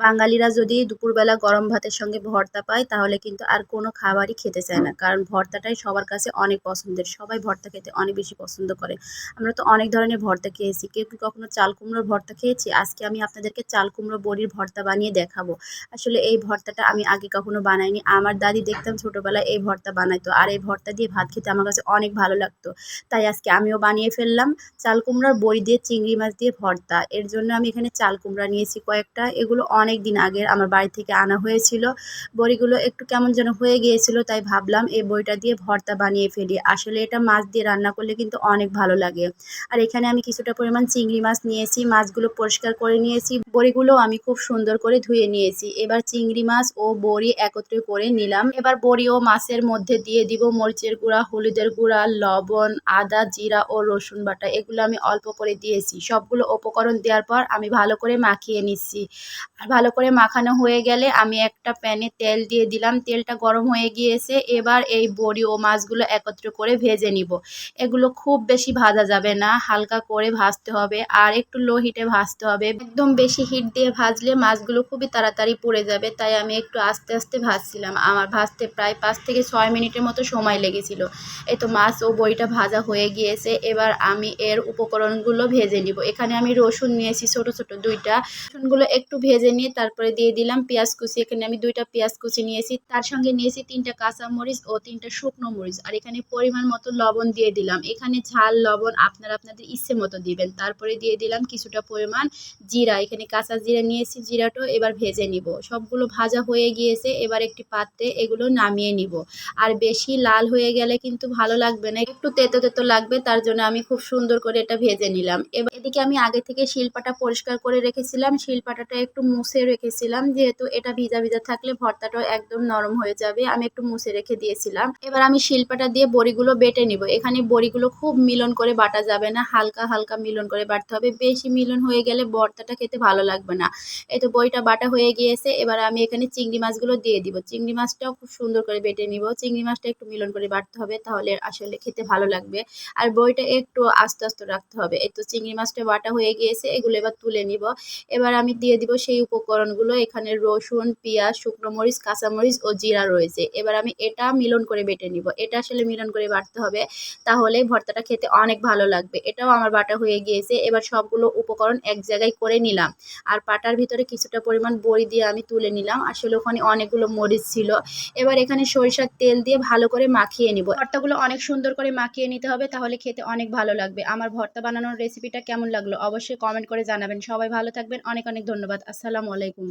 বাঙালিরা যদি দুপুরবেলা গরম ভাতের সঙ্গে ভর্তা পায়, তাহলে কিন্তু আর কোনো খাবারই খেতে চায় না। কারণ ভর্তাটাই সবার কাছে অনেক পছন্দের। সবাই ভর্তা খেতে অনেক বেশি পছন্দ করে। আমরা তো অনেক ধরনের ভর্তা খেয়েছি। কেউ কি কখনো চাল কুমড়োর ভর্তা খেয়েছি? আজকে আমি আপনাদেরকে চাল কুমড়ো বড়ির ভর্তা বানিয়ে দেখাবো। আসলে এই ভর্তাটা আমি আগে কখনো বানাইনি। আমার দাদি দেখতাম ছোটোবেলায় এই ভর্তা বানাইতো। আর এই ভর্তা দিয়ে ভাত খেতে আমার কাছে অনেক ভালো লাগতো। তাই আজকে আমিও বানিয়ে ফেললাম। চাল কুমড়োর বড়ি দিয়ে চিংড়ি মাছ দিয়ে ভর্তা। এর জন্য আমি এখানে চাল কুমড়া নিয়েছি কয়েকটা। এগুলো অনেক দিন আগের আমার বাড়ি থেকে আনা হয়েছিল। বড়িগুলো একটু কেমন যেন হয়ে গিয়েছিল, তাই ভাবলাম এই বড়িটা দিয়ে ভর্তা বানিয়ে ফেলি। আসলে এটা মাছ দিয়ে রান্না করলে কিন্তু অনেক ভালো লাগে। আর এখানে আমি কিছুটা পরিমাণ চিংড়ি মাছ নিয়েছি, মাছগুলো পরিষ্কার করে নিয়েছি। বড়িগুলো আমি খুব সুন্দর করে ধুয়ে নিয়েছি। এবার চিংড়ি মাছ ও বড়ি একত্রে করে নিলাম। এবার বড়ি ও মাছের মধ্যে দিয়ে দিব মরিচের গুঁড়া, হলুদের গুঁড়া, লবণ, আদা, জিরা ও রসুন বাটা। এগুলো আমি অল্প করে দিয়েছি। সবগুলো উপকরণ দেওয়ার পর আমি ভালো করে মাখিয়ে নিচ্ছি। আর ভালো করে মাখানো হয়ে গেলে আমি একটা প্যানে তেল দিয়ে দিলাম। তেলটা গরম হয়ে গিয়েছে। এবার এই বড়ি ও মাছগুলো একত্র করে ভেজে নিব। এগুলো খুব বেশি ভাজা যাবে না। হালকা করে ভাজতে হবে আর একটু লো হিটে ভাজতে হবে। একদম বেশি হিট দিয়ে ভাজলে মাছগুলো খুবই তাড়াতাড়ি পুড়ে যাবে। তাই আমি একটু আস্তে আস্তে ভাজছিলাম। আমার ভাজতে প্রায় পাঁচ থেকে ছয় মিনিটের মতো সময় লেগেছিল। এই তো মাছ ও বড়িটা ভাজা হয়ে গিয়েছে। এবার আমি এর উপকরণগুলো ভেজে নিব। এখানে আমি রসুন নিয়েছি ছোট ছোট দুইটা। রসুনগুলো একটু ভেজে নিয়ে তারপরে দিয়ে দিলাম পেঁয়াজ কুচি। এখানে আমি দুইটা পেঁয়াজ কুচি নিয়েছি। তার সঙ্গে নিয়েছি তিনটা কাঁচা মরিচ ও তিনটা শুকনো মরিচ। আর এখানে পরিমাণ মতো লবণ দিয়ে দিলাম। এখানে ঝাল, লবণ আপনারা আপনাদের ইচ্ছে মতো দিবেন। তারপরে দিয়ে দিলাম কিছুটা পরিমাণ জিরা। এখানে কাঁচা জিরা নিয়েছি, জিরাটাও এবার ভেজে নিব। সবগুলো ভাজা হয়ে গিয়েছে, এবার একটি পাত্রে এগুলো নামিয়ে নিব। আর বেশি লাল হয়ে গেলে কিন্তু ভালো লাগবে না। একটু তেতো তেতো লাগবে, তার জন্য আমি খুব সুন্দর করে এটা ভেজে নিলাম। এবার এদিকে আমি আগে থেকে শিলপাটা পরিষ্কার করে রেখেছিলাম। শিলপাটাটা একটু মুছে রেখেছিলাম, যেহেতু এটা ভিজা ভিজা থাকলে ভর্তাটাও একদম নরম হয়ে যাবে, আমি একটু মুছে রেখে দিয়েছিলাম। এবার আমি শিলপাটা দিয়ে বড়িগুলো বেটে নিব। এখানে বড়িগুলো খুব মিলন করে বাটা যাবে না, হালকা হালকা মিলন করে বাটতে হবে। বেশি মিলন হয়ে গেলে ভর্তাটা খেতে ভালো লাগবে না। এই তো বড়িটা বাটা হয়ে গিয়েছে, এবার আমি এখানে চিংড়ি মাছগুলো দিয়ে দিব। চিংড়ি মাছটাও খুব সুন্দর করে বেটে নিব। চিংড়ি মাছটা একটু মিলন করে বাটতে হবে, তাহলে আসলে খেতে ভালো লাগবে। আর বড়িটা একটু আস্তে আস্তে রাখতে হবে। এই তো চিংড়ি মাছটা বাটা হয়ে গিয়েছে, এগুলো এবার তুলে নিব। এবার আমি দিয়ে দিব সেই উপকরণগুলো এখানে রসুন, পেঁয়াজ, শুকনো মরিচ কাঁচামরিচ ও জিরা রয়েছে। এবার আমি এটা মিলন করে বেটে নিব। এটা আসলে মিলন করে বাটতে হবে, তাহলে ভর্তাটা খেতে অনেক ভালো লাগবে। এটাও আমার বাটা হয়ে গিয়েছে। এবার সবগুলো উপকরণ এক জায়গায় করে নিলাম। আর পাটার ভিতরে কিছুটা পরিমাণ বড়ি দিয়ে আমি তুলে নিলাম। আসলে ওখানে অনেকগুলো মরিচ ছিল। এবার এখানে সরিষার তেল দিয়ে ভালো করে মাখিয়ে নিব। ভর্তাগুলো অনেক সুন্দর করে মাখিয়ে নিতে হবে, তাহলে খেতে অনেক ভালো লাগবে। আমার ভর্তা বানানোর রেসিপিটা কেমন লাগল অবশ্যই কমেন্ট করে জানাবেন। সবাই ভালো থাকবেন। অনেক অনেক ধন্যবাদ। আসসালামু আলাইকুম।